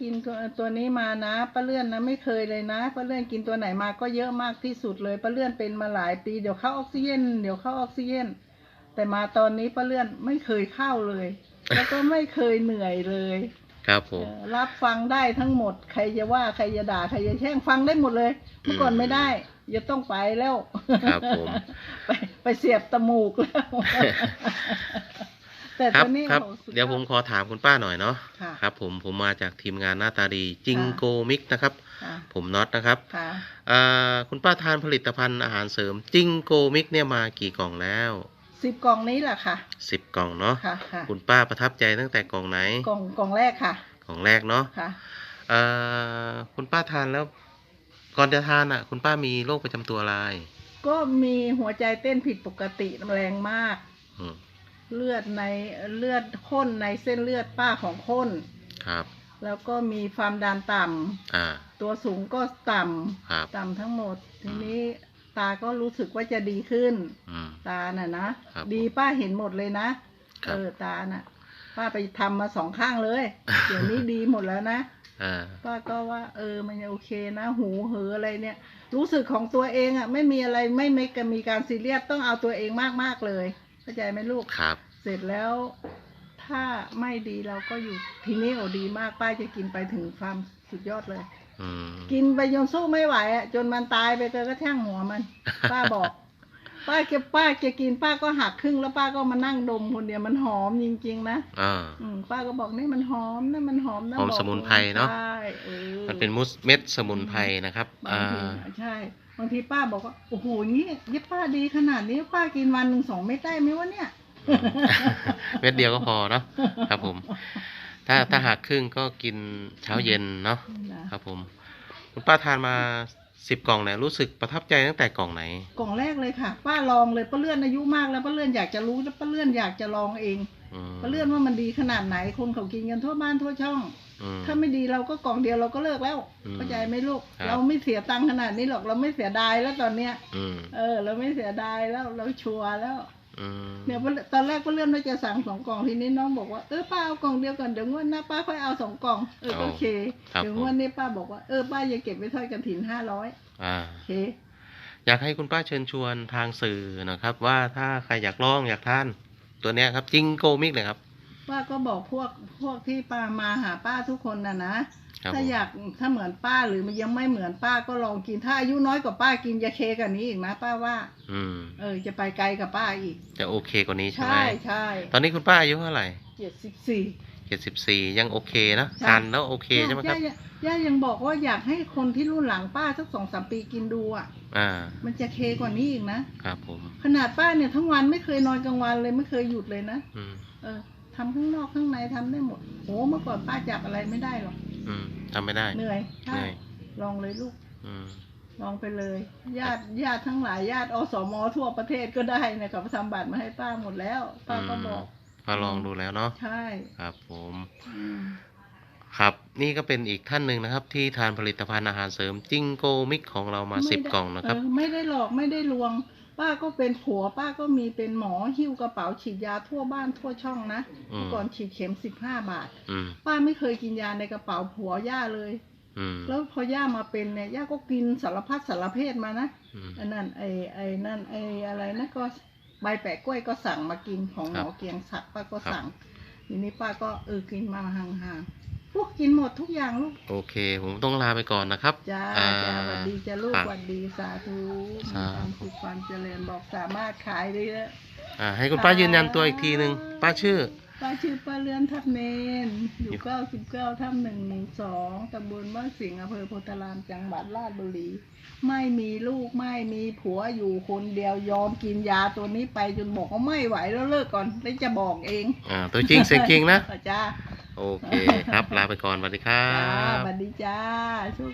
กินตัวตัวนี้มานะป้าเลื่อนนะไม่เคยเลยนะป้าเลื่อนกินตัวไหนมาก็เยอะมากที่สุดเลยป้าเลื่อนเป็นมาหลายปีเดี๋ยวเข้าออกซิเจนเดี๋ยวเข้าออกซิเจนแต่มาตอนนี้ป้าเลื่อนไม่เคยเข้าเลย แล้วก็ไม่เคยเหนื่อยเลยครับผมเอ่อรับฟังได้ทั้งหมด ใครจะว่าใครจะด่าใครจะแช่งฟังได้หมดเลยเมื่อก่อนไม่ได้อย่าต้องไปแล้วครับผมไปไปเสียบตมูกแล้ว แต่ครัตบอนนี้ครับโอ้สุยอเดี๋ยวผมขอถามคุณป้าหน่อยเนาะค่ะครับ ผมผมมาจากทีมงานหน้าตาดีจิงโกมิกนะครับ ค่ะผมน็อตนะครับค่ะ อ่าคุณป้าทานผลิตภัณฑ์อาหารเสริมจิงโกมิกเนี่ยมากี่กล่องแล้วสิบกล่องนี้แหละค่ะ สิบกล่องเนาะค่ะค่ะคุณป้าประทับใจตั้งแต่กล่องไหนกล่องกล่องแรกค่ะ กล่องแรกเนาะค่ะ อ่าคุณป้าทานแล้ว ก่อนจะทานอะ คุณป้ามีโรคประจำตัวอะไรก็มีหัวใจเต้นผิดปกติแรงมาก อืม เลือดในเลือดข้นในเส้นเลือดป้าของข้น ครับ แล้วก็มีความดันต่อ่าำตัวสูงก็ต่ครับำต่ำทั้งหมด ทีนี้ตาก็รู้สึกว่าจะดีขึ้น อืม ตาน่ะนะครับดีป้าเห็นหมดเลยนะครับ เออตาน่ะ ป้าไปทำมาสองข้างเลย เดี๋ยวนี้ดีหมดแล้วนะ อ่า ป้าก็ว่า เออมันยังโอเคนะ หูเหออะไรเนี่ย รู้สึกของตัวเองอะ ไม่มีอะไรไม่ไม่มีการซีเรียสต้องเอาตัวเองมากๆเลย เข้าใจไหมลูก ครับ เสร็จแล้วถ้าไม่ดีเราก็อยู่ทีนี้โอดีมากป้าจะกินไปถึงความสุดยอดเลย อืม กินไปจนสู้ไม่ไหวอะจนมันตายไปก็ก็ช่างหัวมัน ป้าบอก ป้าเก็บป้าจะกินป้าก็หักครึ่งแล้วป้าก็มานั่งดมคนเดียวมันหอมจริงๆนะอ่าอืมป้าก็บอกนี่มันหอมนะมันหอมนะหอมบอกสมุนไพรเนอะ ใช่เออ มันเป็นมุสเม็ดสมุนไพรนะครับบาอ่างทีใช่ บางทีป้าบอกว่า โอ้โหงี้ยี่ป้าดีขนาดนี้ป้ากินวันหนึ่งสองเม็ดได้ไหมวะเนี่ย อืม เม็ดเดียวก็พอเนาะครับผม ถ้าถ้าหากครึ่งก็กินเช้าเย็นเนาะ ครับผม คุณป้าทานมา สิบกล่องเนี่ยรู้สึกประทับใจตั้งแต่กล่องไหน กล่องแรกเลยค่ะ ป้าลองเลยป้าเลื่อนอายุมากแล้วป้าเลื่อนอยากจะรู้แล้วป้าเลื่อนอยากจะลองเองอืมป้าเลื่อนว่ามันดีขนาดไหนคนเขากินกันทั่วบ้านทั่วช่อง อืม ถ้าไม่ดีเราก็กล่องเดียวเราก็เลิกแล้วอืมเข้าใจไหมลูก ครับ เราไม่เสียตังค์ขนาดนี้หรอกเราไม่เสียดายแล้วตอนเนี้ย อืม เออ เราไม่เสียดายแล้วเราชัวร์แล้วอืม เนี่ยป้าตอนแรกป้าเลื่อนว่าจะสั่งสองกล่องทีนี้น้องบอกว่าเออป้าเอากล่องเดียวก่อนเดี๋ยวงวดหน้าป้าค่อยเอาสองกล่องเออก็โอเคครับเดี๋ยวผมงวดนี้ป้าบอกว่าเออป้าอย่าเก็บไว้ทอดกระถินห้าร้อยอ่าโอเคอยากให้คุณป้าเชิญชวนทางสื่อนะครับ ว่าถ้าใครอยากลองอยากทาน ตัวเนี้ยครับจิงโกมิกเลยครับ ป้าก็บอกพวกพวกที่ป้ามาหาป้าทุกคนนะนะ ครับถ้าผมอยากถ้าเหมือนป้าหรือมันยังไม่เหมือนป้าก็ลองกินถ้าอายุน้อยกว่าป้ากินยาเคกว่านี้อีกนะป้าว่า อืมเออ จะไปไกลกับป้าอีก จะโอเคกว่านี้ใช่ไหมใช่ใช่ตอนนี้คุณป้าอายุเท่าไหร่เจ็ดสิบสี่ เจ็ดสิบสี่ยังโอเคนะใช่ ทานแล้วโอเคใช่ไหมครับ ย่าย่ายังบอกว่าอยากให้คนที่รุ่นหลังป้าสักสองสามปีกินดูอะ อ่า มันจะเคกว่านี้อีกนะ ครับผม ขนาดป้าเนี่ยทั้งวันไม่เคยนอนกลางวันเลยไม่เคยหยุดเลยนะ อืม เออ ทำข้างนอกข้างในทำได้หมดโหเมื่อก่อนป้าจับอะไรไม่ได้หรอกอืมทำไม่ได้ เหนื่อยเหใช่นื่อยลองเลยลูก อืมลองไปเลย ญาติญาติทั้งหลายญาติอสมทั่วประเทศก็ได้เนี่ยเขาทำบัตรมาให้ป้าหมดแล้ว ป้าก็บอกมาลองดูแล้วเนาะใช่ครับผมอืมครับนี่ก็เป็นอีกท่านหนึ่งนะครับ ที่ทานผลิตภัณฑ์อาหารเสริมจิงโกมิกของเรามาสิบไได้กล่องนะครับเออไม่ได้หลอกไม่ได้ลวง ป้าก็เป็นผัวป้าก็มีเป็นหมอหิ้วกระเป๋าฉีดยาทั่วบ้านทั่วช่องนะอืม เมื่อก่อนฉีดเข็มสิบห้าบาท อืม ป้าไม่เคยกินยาในกระเป๋าผัวย่าเลย อืมแล้วพอย่ามาเป็นเนี่ยย่าก็กินสารพัดสารเพศมานะอืมไอ้นั่นไอ้ไอ้นั่นไอ้อะไรนะก็ใบแปะกล้วยก็สั่งมากินของหมอครับเกียงศักดิ์ป้าก็ครับสั่งทีนี้ป้าก็เออกินมาห่างๆ พวกกินหมดทุกอย่างลูก โอเค ผมต้องลาไปก่อนนะครับจ้าอ่จ้าหวัดดีจ้าลูกครับหวัดดีสาธุสามีธุความสุขความเจริญบอกสามารถขายได้เยอะอ่าให้คุณป้ายืนยันตัวอีกทีหนึ่งป้าชื่อ ป้าชื่อป้าเลื่อนทับเนนออยู่ยู่เก้าสิบเก้าทับหนึ่งหนึ่งสองตำบลบ้านสิงห์อำเภอโพธารามจังหวัดราชบุรี ไม่มีลูกไม่มีผัวอยู่คนเดียวยอมกินยาตัวนี้ไปจนบอกว่าไม่ไหวแล้วเลิกก่อนแล้วจะบอกเองอ่า ตัวจริงเสียงจริงนะ จ้า โอเคครับ ลาไปก่อนสวัสดีครัจ้าบ สวัสดีจ้าโชค